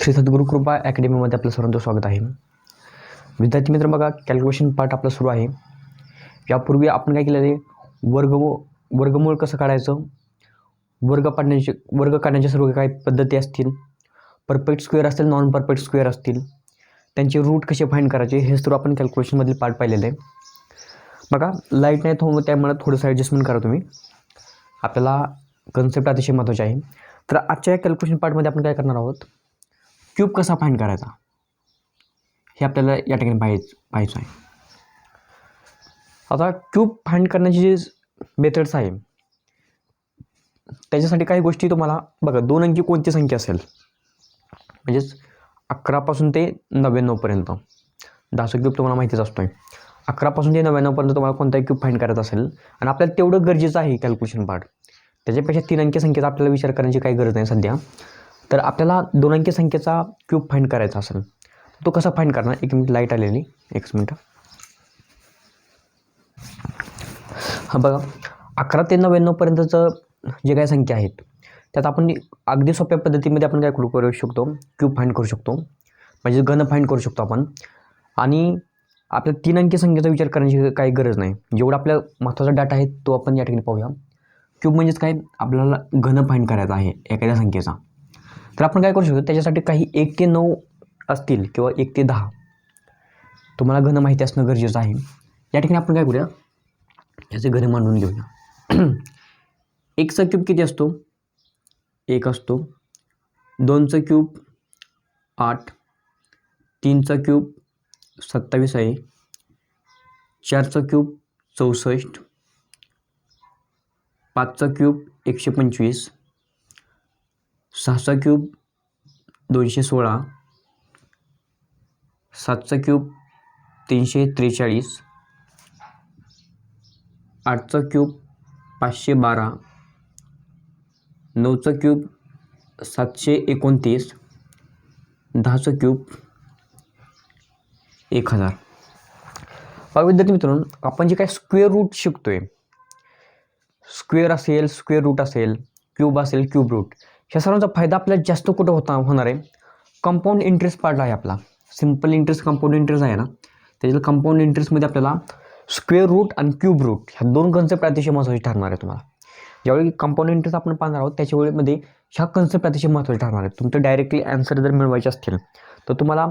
श्री सद्गुरू कृपा अकॅडमीमध्ये आपलं सर्वांचं स्वागत आहे. विद्यार्थी मित्र बघा कॅल्क्युलेशन पार्ट आपला सुरू आहे. यापूर्वी आपण काय केलेलं आहे? वर्गमूळ वर्गमूळ कसं काढायचं? वर्ग पाडण्याचे वर्ग काढण्याच्या सर्व काही पद्धती असतील. परफेक्ट स्क्वेअर असतील नॉन परफेक्ट स्क्वेअर असतील. त्यांचे रूट कसे फाईंड करायचे? हे सर्व आपण कॅल्क्युलेशनमधील पार्ट पाहिलेलं आहे. बघा लाइट नाही थोडं त्यामुळे थोडंसं ॲडजस्टमेंट करा तुम्ही. आपल्याला कन्सेप्ट अतिशय महत्त्वाचे आहे. तर आजच्या या कॅल्क्युलेशन पार्टमध्ये आपण काय करणार आहोत? क्यूब कसा फाईंड करायचा? हे आपल्याला या ठिकाणी पाहायचं पाहायचं आहे. आता क्यूब फाईंड करण्याची जे मेथड्स आहे त्याच्यासाठी काही गोष्टी तुम्हाला बघा दोन अंकी कोणती संख्या असेल? म्हणजेच अकरापासून ते नव्याण्णवपर्यंत दहाचा क्यूब तुम्हाला माहितीच असतो आहे अकरापासून ते नव्याण्णवपर्यंत तुम्हाला कोणताही क्यूब फाईंड करायचा असेल आणि आपल्याला तेवढं गरजेचं आहे कॅल्क्युलेशन पार्ट त्याच्यापेक्षा तीन अंकी संख्येचा आपल्याला विचार करण्याची काही गरज नाही सध्या. तर आपल्याला दोन अंकी संख्येचा क्यूब फाईंड करायचा असेल तो कसा फाईंड करणार? एक मिनिट लाइट आलेली एक मिनटं हां बघा अकरा ते नव्याण्णवपर्यंतचं जे काही संख्या आहेत त्यात आपण अगदी सोप्या पद्धतीमध्ये आपण काय करू करू शकतो? क्यूब फाईंड करू शकतो. म्हणजे घन फाईंड करू शकतो आपण. आणि आपल्या तीन अंकी संख्येचा विचार करण्याची काही गरज नाही. जेवढा आपल्या महत्त्वाचा डाटा आहे तो आपण या ठिकाणी पाहूया. क्यूब म्हणजेच काय? आपल्याला घन फाईंड करायचा आहे एखाद्या संख्येचा. तर आपण काय करू शकतो? त्याच्यासाठी काही एक ते नऊ असतील किंवा एक ते दहा. तुम्हाला घन माहिती असणं गरजेचं आहे. या ठिकाणी आपण काय करूया? याचे घन मांडून घेऊया. एकचा क्यूब किती असतो? एक असतो. दोनचा क्यूब आठ. तीनचा क्यूब सत्तावीस आहे. चारचा क्यूब चौसष्ट. पाचचा क्यूब एकशे पंचवीस. सहाचा क्यूब दोनशे सोळा सातचा क्यूब तीनशे त्रेचाळीस आठचा क्यूब पाचशे बारा नऊचा क्यूब सातशे एकोणतीस दहाचा क्यूब एक हजार. बघा विद्यार्थी मित्रांनो आपण जे काय स्क्वेअर रूट शिकतोय स्क्वेअर असेल स्क्वेअर रूट असेल क्यूब असेल क्यूब रूट ह्या सर्वांचा फायदा आपल्याला जास्त कुठं होता होणार आहे? कंपाऊंड इंटरेस्ट पार्ट आहे आपला. सिंपल इंटरेस्ट कंपाऊंड इंटरेस्ट आहे ना? त्याच्यात कंपाऊंड इंटरेस्टमध्ये आपल्याला स्क्वेअर रूट आणि क्यूब रूट ह्या दोन कन्सेप्ट अतिशय महत्त्वाचे ठरणार आहे तुम्हाला. ज्यावेळी कंपाऊंड इंटरेस्ट आपण पाहणार आहोत त्याच्या वेळेमध्ये ह्या कन्सेप्ट अतिशय महत्त्वाचे ठरणार आहेत तुमचं डायरेक्टली आन्सर जर मिळवायचे असतील तर तुम्हाला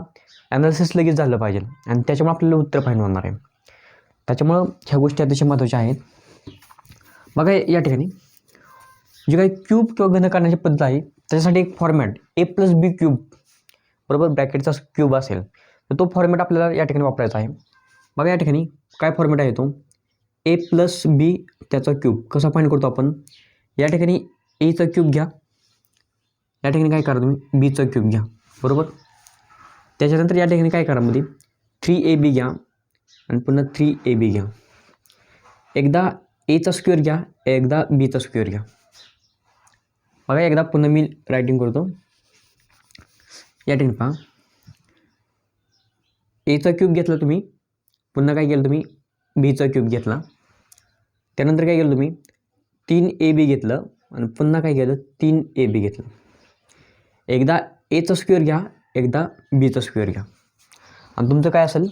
ॲनालिसिस लगेच झालं पाहिजे आणि त्याच्यामुळे आपल्याला उत्तर फाईन होणार आहे. त्याच्यामुळं ह्या गोष्टी अतिशय महत्त्वाच्या आहेत. बघा या ठिकाणी. जे काही क्यूब किंवा घन करण्याची पद्धत आहे त्याच्यासाठी एक format A plus B cube बरोबर ब्रॅकेटचा क्यूब असेल. तर तो फॉर्मॅट आपल्याला या ठिकाणी वापरायचा आहे. बघा या ठिकाणी काय फॉर्मॅट आहे तो? ए प्लस बी त्याचा क्यूब कसा फाईंड करतो आपण? या ठिकाणी एचा क्यूब घ्या. या ठिकाणी काय करा तुम्ही? बीचा क्यूब घ्या. बरोबर? त्याच्यानंतर या ठिकाणी काय करा मध्ये? थ्री ए बी घ्या. आणि पुन्हा थ्री ए बी घ्या. एकदा एचा स्क्वेअर घ्या. एकदा बीचा स्क्वेअर घ्या. बघा एकदा पुन्हा मी रायटिंग करतो. या ठिकाणी पहा एचा क्यूब घेतला तुम्ही. पुन्हा काय केलं तुम्ही? बीचा क्यूब घेतला. त्यानंतर काय केलं तुम्ही? तीन ए बी घेतलं. आणि पुन्हा काय केलं? तीन ए बी घेतलं. एकदा एचा स्क्वेअर घ्या एकदा बीचा स्क्वेअर घ्या. आणि तुमचं काय असेल?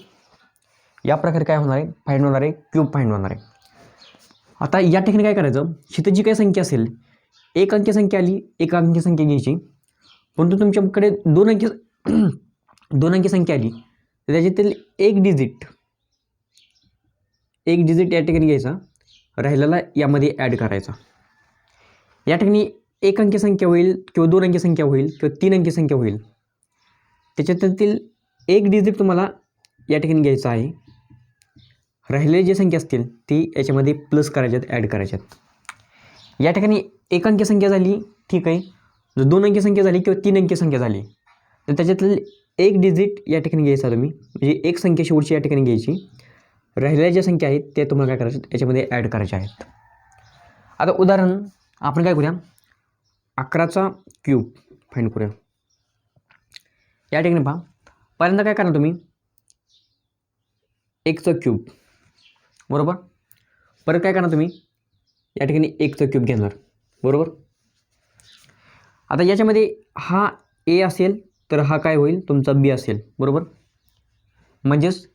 या प्रकारे काय होणार आहे? फाईंड होणार आहे. क्यूब फाईंड होणार आहे. आता या ठिकाणी काय करायचं? तिथं जी काही संख्या असेल एक अंकी संख्या आली एक अंकी संख्या घ्यायची. परंतु तुमच्याकडे दोन अंकी दोन अंकी संख्या आली तर त्याच्यातील एक डिजिट एक डिजिट या ठिकाणी घ्यायचा राहिलेला यामध्ये ॲड करायचा. या ठिकाणी एक अंकी संख्या होईल किंवा दोन अंकी संख्या होईल किंवा तीन अंकी संख्या होईल. त्याच्यातील एक डिजिट तुम्हाला या ठिकाणी घ्यायचा आहे. राहिलेले जे संख्या असतील ती याच्यामध्ये प्लस करायच्यात ॲड करायच्यात. या ठिकाणी एक अंकी संख्या झाली ठीक आहे. जर दोन अंकी संख्या झाली किंवा तीन अंकी संख्या झाली तर त्याच्यातील एक डिजिट या ठिकाणी घ्यायचा तुम्ही. म्हणजे एक संख्या शेवटची या ठिकाणी घ्यायची. राहिलेल्या ज्या संख्या आहेत त्या तुम्हाला काय करायच्या याच्यामध्ये ॲड करायच्या आहेत. आता उदाहरण आपण काय करूया? अकराचा क्यूब फाईंड करूया. या ठिकाणी पहा. पहिल्यांदा काय करा तुम्ही? एकचं क्यूब बरोबर? परत काय करणार तुम्ही? या ठिकाणी एकचं क्यूब घेणार. बरोबर? आता याच्यामध्ये हा ए असेल तर हा काय होईल? तुमचा बी असेल. बरोबर? म्हणजेच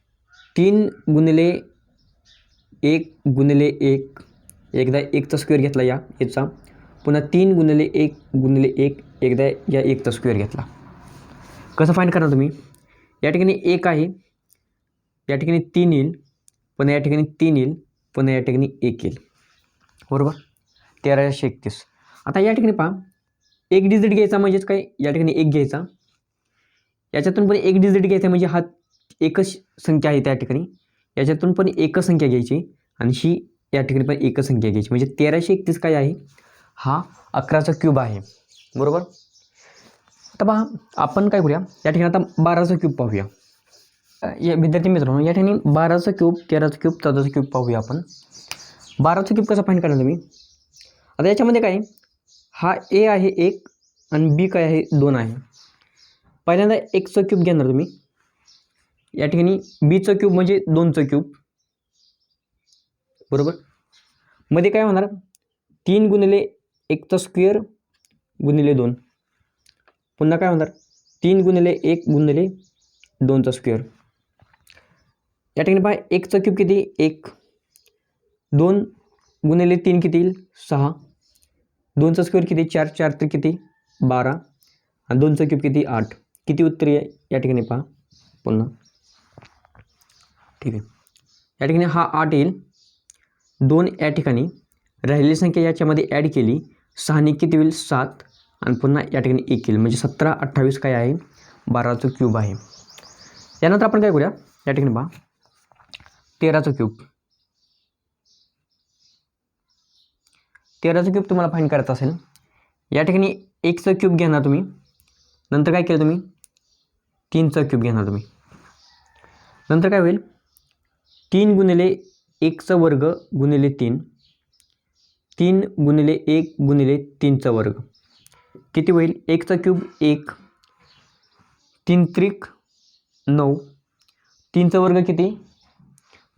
तीन गुणिले एक गुणिले एक एकदा एकचा स्क्वेअर घेतला या याचा पुन्हा तीन गुणिले एक गुणिले एक एकदा या एकचा स्क्वेअर घेतला. कसं फाईंड करणार तुम्ही? या ठिकाणी एक आहे या ठिकाणी तीन येईल पुन्हा या ठिकाणी तीन येईल पुन्हा या ठिकाणी एक येईल. बरोबर? तेराशे एकतीस. आता या ठिकाणी पहा. एक डिजिट घ्यायचा म्हणजेच काय? या ठिकाणी एक घ्यायचा. याच्यातून पण एक डिजिट घ्यायचा म्हणजे हा एकच संख्या आहे त्या ठिकाणी. याच्यातून पण एकच संख्या घ्यायची आणि ही या ठिकाणी पण एकच संख्या घ्यायची. म्हणजे तेराशे एकतीस काय आहे? हा अकराचा क्यूब आहे. बरोबर? आता पहा आपण काय करूया? या ठिकाणी आता बाराचा क्यूब पाहूया. या विद्यार्थी मित्रांनो या ठिकाणी बाराचा क्यूब तेराचा क्यूब चौदाचा क्यूब पाहूया आपण. बाराचा क्यूब कसा फाईंड करणार तुम्ही? आता याच्यामध्ये काय आहे? हा ए आहे एक आणि बी काय आहे? दोन आहे. पहिल्यांदा एकचं क्यूब घेणार तुम्ही. या ठिकाणी बीचं क्यूब म्हणजे दोनचं क्यूब बरोबर? मध्ये काय होणार? तीन गुणिले एकचा स्क्वेअर गुणिले दोन. पुन्हा काय होणार? तीन गुणिले एक गुणिले दोनचा स्क्वेअर या ठिकाणी पहा एकचं क्यूब किती? एक. दोन गुणिले तीन किती येईल? सहा. दोनचा स्क्वेअर किती? चार. चार तर किती? बारा. आणि दोनचा क्यूब किती? आठ. किती उत्तर आहे या ठिकाणी पहा. पुन्हा. ठीक आहे. या ठिकाणी हा आठ येईल. दोन या ठिकाणी. राहिलेली संख्या याच्यामध्ये ॲड केली. सहाने किती होईल? सात. आणि पुन्हा या ठिकाणी एक येईल. म्हणजे सतरा अठ्ठावीस काय आहे? बाराचं क्यूब आहे. यानंतर आपण काय करूया? या ठिकाणी पहा. तेराचं क्यूब तेराचं क्यूब तुम्हाला फाईंड करायचा असेल या ठिकाणी एकचं क्यूब घेणार तुम्ही. नंतर काय केलं तुम्ही? तीनचं क्यूब घेणार तुम्ही. नंतर काय होईल? तीन गुणिले एकचा वर्ग गुणिले तीन. तीन गुणिले एक गुणिले तीनचा वर्ग. किती होईल? एकचा क्यूब एक. तीन त्रिक नऊ. तीनचा वर्ग किती?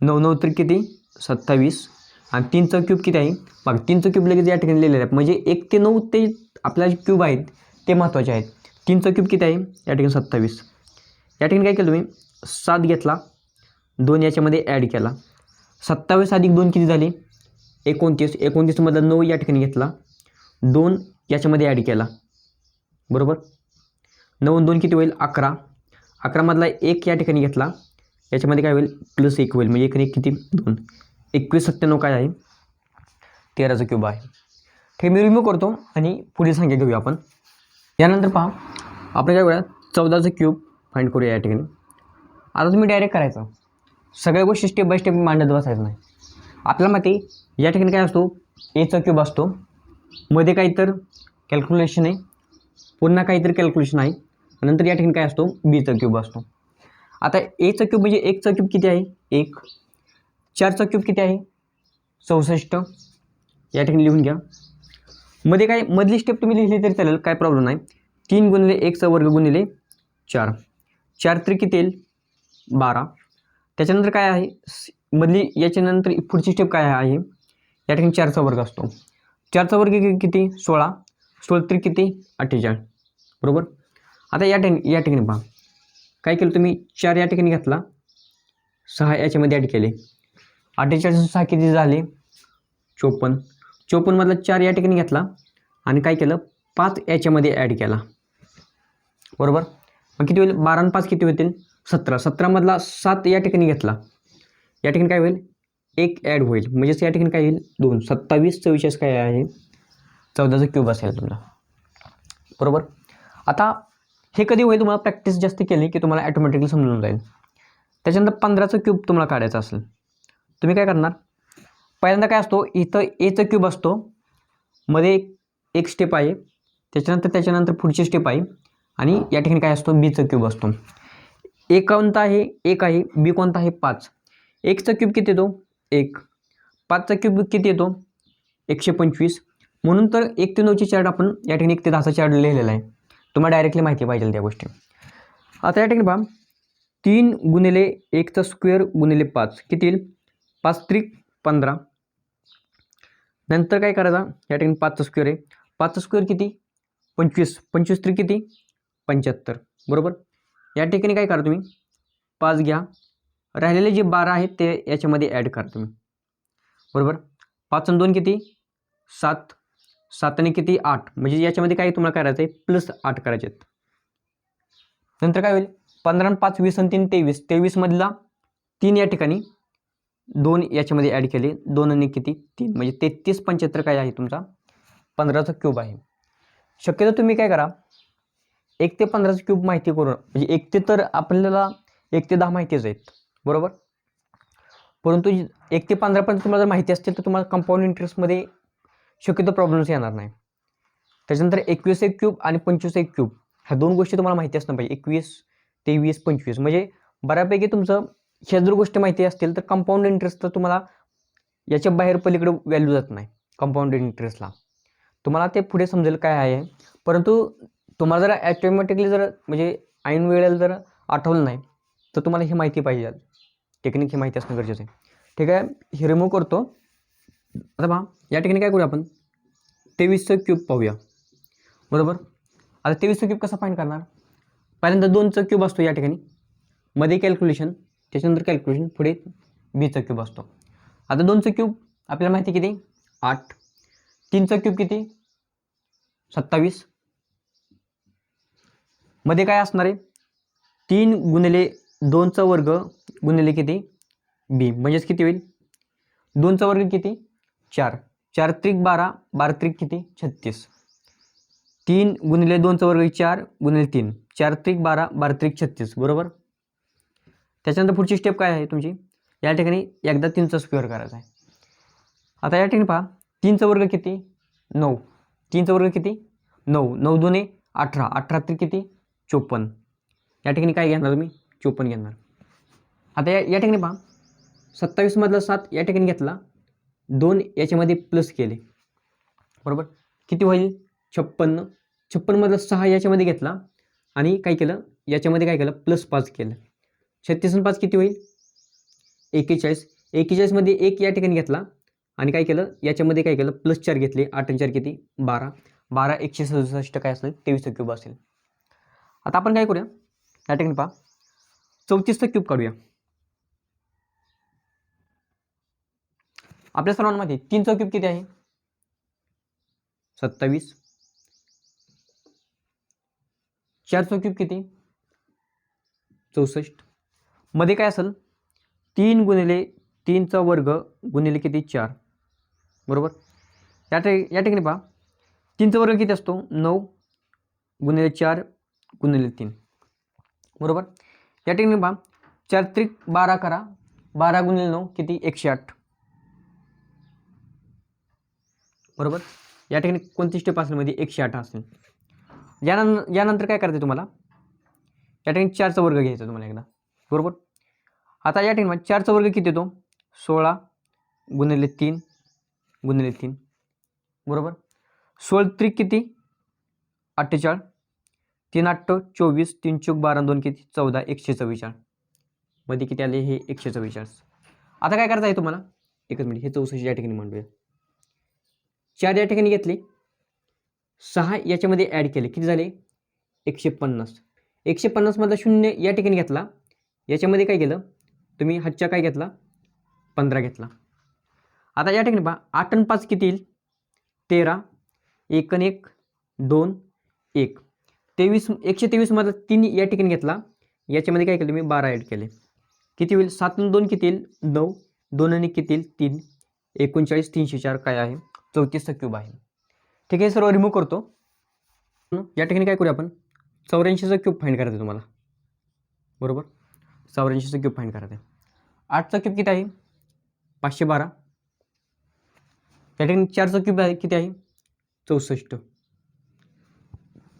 नऊ नऊ त्रिक किती? सत्तावीस. आणि तीनचा क्यूब किती आहे? मग तीनचा क्यूब लगेच या ठिकाणी लिहिलेलं आहे. म्हणजे एक ते नऊ ते आपल्या जे क्यूब आहेत ते महत्त्वाचे आहेत. तीनचा क्यूब किती आहे? या ठिकाणी सत्तावीस. या ठिकाणी काय केलं तुम्ही? सात घेतला. दोन याच्यामध्ये ॲड केला. सत्तावीस अधिक दोन किती झाले? एकोणतीस. एकोणतीसमधला नऊ या ठिकाणी घेतला. दोन याच्यामध्ये ॲड केला. बरोबर? नऊ दोन किती होईल? अकरा. अकरामधला एक या ठिकाणी घेतला. याच्यामध्ये काय होईल? प्लस एक होईल. म्हणजे एक एक किती? दोन. एकवीस सत्त्याण्णव काय आहे? तेराचं क्यूब आहे. ठीक मी रिमूव्ह करतो आणि पुढील संख्या घेऊया आपण. यानंतर पहा आपण काय करूया चौदाचं क्यूब फाईंड करूया या ठिकाणी. आता तुम्ही डायरेक्ट करायचं. सगळ्या गोष्टी स्टेप बाय स्टेप मांडत बसायचं नाही. आपल्याला माहिती या ठिकाणी काय असतो? एचा क्यूब असतो. मध्ये काहीतर कॅल्क्युलेशन आहे. पुन्हा काहीतरी कॅल्क्युलेशन आहे. नंतर या ठिकाणी काय असतो? बीचा क्यूब असतो. आता एचा क्यूब म्हणजे एकचा क्यूब किती आहे? एक. चारचा क्यूब किती आहे? चौसष्ट. या ठिकाणी लिहून घ्या. मध्ये काय मधली स्टेप तुम्ही लिहिली तरी चालेल काय प्रॉब्लेम नाही. तीन गुणिले एकचा वर्ग गुणिले चार. चार तरी किती येईल? बारा. त्याच्यानंतर काय आहे? मधली याच्यानंतर पुढची स्टेप काय आहे? या ठिकाणी चारचा वर्ग असतो. चारचा वर्ग किती? सोळा. सोळा तरी किती? अठ्ठेचाळीस. बरोबर? आता या ठिकाणी या ठिकाणी पहा. काय केलं तुम्ही? चार या ठिकाणी घेतला. सहा याच्यामध्ये ॲड केले. अठ्ठेचाळीस सहा किती झाले? चोपन्न. चोपन्नमधला चार या ठिकाणी घेतला. आणि काय केलं? पाच याच्यामध्ये ॲड केला. बरोबर? मग किती होईल? बारा आणि पाच किती होतील? सतरा. सतरामधला सात या ठिकाणी घेतला. या ठिकाणी काय होईल? एक ॲड होईल. म्हणजेच या ठिकाणी काय होईल? दोन. सत्तावीस चव्वेचाळीस काय आहे? चौदाचा क्यूब असेल तुमचा. बरोबर? आता हे कधी होईल? तुम्हाला प्रॅक्टिस जास्त केली की तुम्हाला ॲटोमॅटिकली समजून जाईल. त्याच्यानंतर पंधराचं क्यूब तुम्हाला काढायचं असेल. तुम्ही काय करणार? पहिल्यांदा काय असतो इथं एचं क्यूब असतो. मध्ये एक एक स्टेप आहे. त्याच्यानंतर त्याच्यानंतर पुढची स्टेप आहे. आणि या ठिकाणी काय असतो बीचं क्यूब असतो. ए कोणता आहे? एक आहे. बी कोणता आहे? पाच. एकचा क्यूब किती येतो? एक. पाचचा क्यूब किती येतो? एकशे पंचवीस. म्हणून तर एक ते नऊची चार्ट आपण या ठिकाणी एक ते दहाचा चार्ट लिहिलेला आहे. तुम्हाला डायरेक्टली माहिती पाहिजे त्या गोष्टी. आता या ठिकाणी पहा. तीन गुणिले एकचा स्क्वेअर गुणिले पाच. किती येईल? पाच त्रिक पंधरा. नंतर काय करायचा? या ठिकाणी पाचचा स्क्वेअर आहे. पाचचा स्क्वेअर किती? पंचवीस. पंचवीस त्रिक किती? पंच्याहत्तर. बरोबर? या ठिकाणी काय करा तुम्ही? पाच घ्या. राहिलेले जे बारा आहेत ते याच्यामध्ये ॲड करा तुम्ही. बरोबर? पाच आणि दोन किती? सात. सात आणि किती? आठ. म्हणजे याच्यामध्ये काय तुम्हाला करायचं आहे? प्लस आठ करायचे आहेत. नंतर काय होईल? पंधरा आणि पाच वीस आणि तीन तेवीस. तेवीसमधला तीन या ठिकाणी दोन याच्यामध्ये ॲड केले. दोन आणि किती? तीन. म्हणजे तेहतीस पंच्याहत्तर काय आहे तुमचा? पंधराचा क्यूब आहे. शक्यतो तुम्ही काय करा? एक ते पंधराचं क्यूब माहिती करून म्हणजे एक ते तर आपल्याला एक ते दहा माहितीच आहेत. बरोबर? परंतु एक ते पंधरापर्यंत तुम्हाला जर माहिती असतील तर तुम्हाला कंपाऊंड इंटरेस्टमध्ये शक्यतो प्रॉब्लेम्स येणार नाही. त्याच्यानंतर एकवीस एक क्यूब आणि पंचवीस एक क्यूब ह्या दोन गोष्टी तुम्हाला माहिती असणं पाहिजे. एकवीस तेवीस पंचवीस. म्हणजे बऱ्यापैकी तुमचं ह्या जर गोष्टी माहिती असतील तर कंपाऊंड इंटरेस्ट तर तुम्हाला याच्या बाहेर पलीकडे व्हॅल्यू जात नाही कंपाऊंड इंटरेस्टला तुम्हाला ते पुढे समजेल काय आहे. परंतु तुम्हाला जर ॲटोमॅटिकली जर म्हणजे ऐन वेळेला जर आठवलं नाही तर तुम्हाला ही माहिती पाहिजे. टेक्निक ही माहिती असणं गरजेचं आहे. ठीक आहे हे रिमूव्ह करतो. आता पहा या ठिकाणी काय करूया आपण? तेवीसचं क्यूब पाहूया. बरोबर? आता तेवीसचं क्यूब कसं फाईंड करणार? पहिल्यांदा दोनचं क्यूब असतो या ठिकाणी. मध्ये कॅल्क्युलेशन त्याच्यानंतर कॅल्क्युलेशन पुढे बीचा क्यूब असतो. आता दोनचा क्यूब आपल्याला माहिती किती? आठ. तीनचा क्यूब किती? सत्तावीस. मध्ये काय असणार आहे? तीन गुणिले दोनचा वर्ग गुणिले किती? बी म्हणजेच किती होईल? दोनचा वर्ग किती? चार. चार त्रिक बारा बारा त्रिक किती? छत्तीस. तीन गुणिले दोनचा वर्ग चार गुणिले तीन. चार त्रिक बारा बारा त्रिक छत्तीस. बरोबर? त्याच्यानंतर पुढची स्टेप काय आहे तुमची? या ठिकाणी एकदा तीनचा स्क्वेअर करायचा आहे. आता या ठिकाणी पहा तीनचा वर्ग किती? नऊ. तीनचा वर्ग किती? नऊ. नऊ दोन्ही अठरा. अठरा तरी किती? चोपन्न. या ठिकाणी काय घेणार तुम्ही? चोपन्न घेणार. आता या या ठिकाणी पहा सत्तावीसमधला सात या ठिकाणी घेतला दोन याच्यामध्ये प्लस केले. बरोबर? किती होईल? छप्पन्न. छप्पन्नमधला सहा याच्यामध्ये घेतला आणि काय केलं? याच्यामध्ये काय केलं? प्लस पाच केलं. छत्तीस आणि पाच किती होईल? एकेचाळीस एकेचाळीसमध्ये एक या ठिकाणी घेतला आणि काय केलं? याच्यामध्ये काय केलं? प्लस चार घेतले. आठ आणि चार किती? बारा. बारा एकशे सदुसष्ट काय असेल? तेवीसचा क्यूब असेल. आता आपण काय करूया? या ठिकाणी पहा. चौतीसचा क्यूब काढूया. आपल्या सर्वांमध्ये तीनचा क्यूब किती आहे? सत्तावीस. चारचा क्यूब किती? चौसष्ट. मध्ये काय असेल? तीन गुणिले तीनचा वर्ग गुणिले किती? चार. बरोबर? या ठिक या ठिकाणी पहा. तीनचा वर्ग किती असतो? नऊ गुणिले चार गुणिले तीन. बरोबर? या ठिकाणी पहा. चार त्रिक बारा करा. बारा गुणिले नऊ किती? एकशे आठ. बरोबर? या ठिकाणी कोणती स्टेप असेल? मध्ये एकशे आठ असेल. यानंतर यानंतर काय करायचं तुम्हाला? या ठिकाणी चारचा वर्ग घ्यायचा तुम्हाला एकदा. बरोबर? आता या ठिकाणी चारचा वर्ग किती येतो? सोळा गुणिले तीन गुणिले तीन. बरोबर? सोळ त्रिक किती? अठ्ठेचाळ तीन आठ चोवीस तीन चौक बारा दोन किती? चौदा एकशे चव्वेचाळीस. मध्ये किती आले? हे एकशे चव्वेचाळीस. आता काय करायचं आहे तुम्हाला? एकच मिनिट हे चौसष्ट या ठिकाणी मांडूया. चार या ठिकाणी घेतले. सहा याच्यामध्ये ॲड केले. किती झाले? एकशे पन्नास. एकशे पन्नासमधला शून्य या ठिकाणी घेतला. याच्यामध्ये काय केलं? तुम्ही हातच्या काय घेतला? पंधरा घेतला. आता या ठिकाणी पहा आठ आणि पाच किती येईल? तेरा. एक आणि एक दोन एक. तेवीस एकशे तेवीसमधला तीन या ठिकाणी घेतला. याच्यामध्ये काय केलं मी बारा ॲड केले. किती होईल? सात आणि दोन किती येईल? नऊ. दोन आणि किती येईल? तीन. एकोणचाळीस तीनशे चार काय आहे? चौतीसचा क्यूब आहे. ठीक आहे सर्व रिमूव्ह करतो. या ठिकाणी काय करूया आपण? चौऱ्याऐंशीचा क्यूब फाईंड करायचं तुम्हाला. बरोबर? चौऱ्याऐंशीचा क्यूब फाईंड करायचं आहे. आठचा क्यूब किती आहे? पाचशे बारा. त्या ठिकाणी चारचा क्यूब आहे किती आहे? चौसष्ट.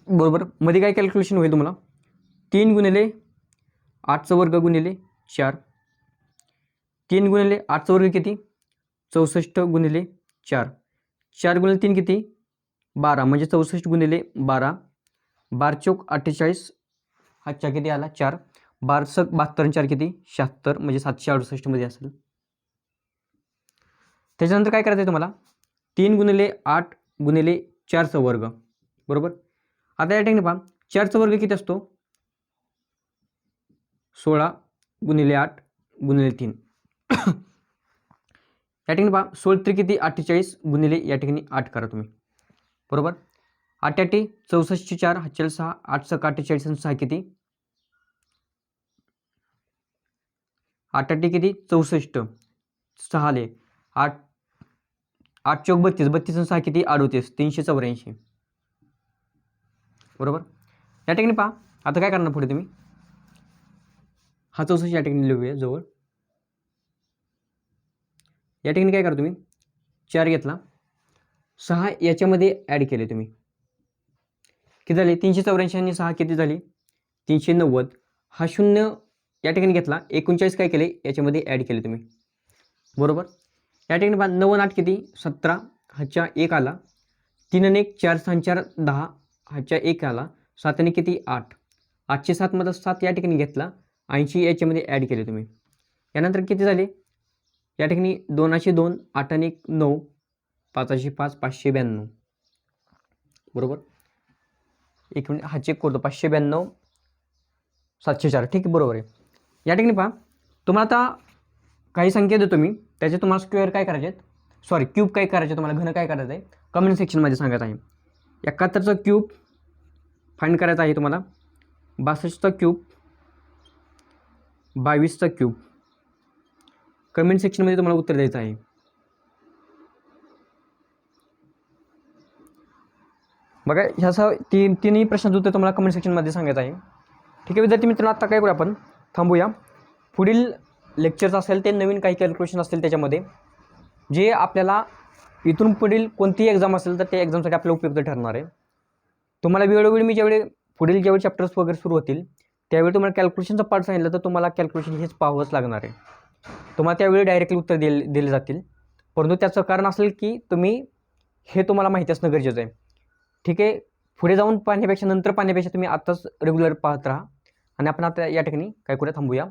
बरोबर? मध्ये काय कॅल्क्युलेशन होईल तुम्हाला? तीन गुणिले आठचा वर्ग गुणिले चार. तीन गुणिले आठचा वर्ग किती? चौसष्ट गुणिले चार. चार गुणिले तीन किती? बारा. म्हणजे चौसष्ट गुणिले बारा. बार चौक अठ्ठेचाळीस. हातच्या किती आला? चार. बारसक बहात्तर चार किती? शहात्तर म्हणजे सातशे अडुसष्टमध्ये असेल. त्याच्यानंतर काय करायचं आहे तुम्हाला? तीन गुणिले आठ गुणिले चारचा वर्ग. बरोबर? आता या ठिकाणी पहा. चारचा वर्ग किती असतो? सोळा गुणिले आठ गुणिले तीन. या ठिकाणी पहा. सोळ त्रिक किती अठ्ठेचाळीस गुणिले या ठिकाणी आठ करा तुम्ही. बरोबर? आठ अठी चौसष्टशे चार सहा आठ सक अठ्ठेचाळीस आणि सहा किती? आठ किती? चौसष्ट. सहा ले. आठ आठ चौक बत्तीस. बत्तीस सहा किती? अडोतीस. तीनशे चौऱ्याऐंशी. बरोबर? या ठिकाणी पहा. आता काय करणार पुढे तुम्ही? हा चौसष्ट या ठिकाणी लिहूया जवळ. या ठिकाणी काय करा तुम्ही? चार घेतला. सहा याच्यामध्ये ॲड केले तुम्ही. किती झाले? तीनशे चौऱ्याऐंशी आणि सहा किती झाली? तीनशे नव्वद. हा शून्य या ठिकाणी घेतला. एकोणचाळीस काय केले? याच्यामध्ये ॲड केले तुम्ही. बरोबर? या ठिकाणी पहा नव्वद आठ किती? सतरा. हाच्या एक आला. तीन आणि एक चार सहा चार दहा. हाच्या एक आला. सात आणि किती? आठ. आठशे सातमधला सात या ठिकाणी घेतला. ऐंशी याच्यामध्ये ॲड केले तुम्ही. यानंतर किती झाले? या ठिकाणी दोनशे दोन आठ आणि एक नऊ. पाचशे पाच पाचशे ब्याण्णव. बरोबर? एक मिनिट हा चेक करतो पाचशे ब्याण्णव. सातशे चार. ठीक आहे बरोबर आहे. या ठिकाणी पहा. तुम्हाला आता काही संख्या देतो मी. त्याचे तुम्हाला स्क्वेअर काय करायचे आहेत? सॉरी क्यूब काय करायचे तुम्हाला घन काय करायचं आहे? कमेंट सेक्शनमध्ये सांगायचं आहे. एकाहत्तरचा क्यूब फाईंड करायचा आहे तुम्हाला. बासष्टचा क्यूब बावीसचा क्यूब कमेंट सेक्शनमध्ये तुम्हाला उत्तर द्यायचं आहे. बघा सहा तीन तिन्ही प्रश्नाचं उत्तर तुम्हाला कमेंट सेक्शनमध्ये सांगायचं आहे. ठीक आहे विद्यार्थी मित्रांनो आता काय करू आपण? थांबूया. पुढील लेक्चर्स असेल ते नवीन काही कॅल्क्युलेशन असतील त्याच्यामध्ये. जे आपल्याला इथून पुढील कोणतीही एक्झाम असेल तर त्या एक्झामसाठी आपल्याला उपयुक्त ठरणार आहे. तुम्हाला वेळोवेळी मी ज्यावेळी पुढील ज्यावेळी चॅप्टर्स वगैरे सुरू होतील त्यावेळी तुम्हाला कॅल्क्युलेशनचा पार्ट सांगितलं तर तुम्हाला कॅल्क्युलेशन हेच पाहावंच लागणार आहे. तुम्हाला त्यावेळी डायरेक्टली उत्तर दिले दिले जातील. परंतु त्याचं कारण असेल की तुम्ही हे तुम्हाला माहिती असणं गरजेचं आहे. ठीक आहे? पुढे जाऊन पाहण्यापेक्षा नंतर पाहण्यापेक्षा तुम्ही आत्ताच रेग्युलर पाहत राहा. आणि आपण आता या ठिकाणी काय करूया थांबूया.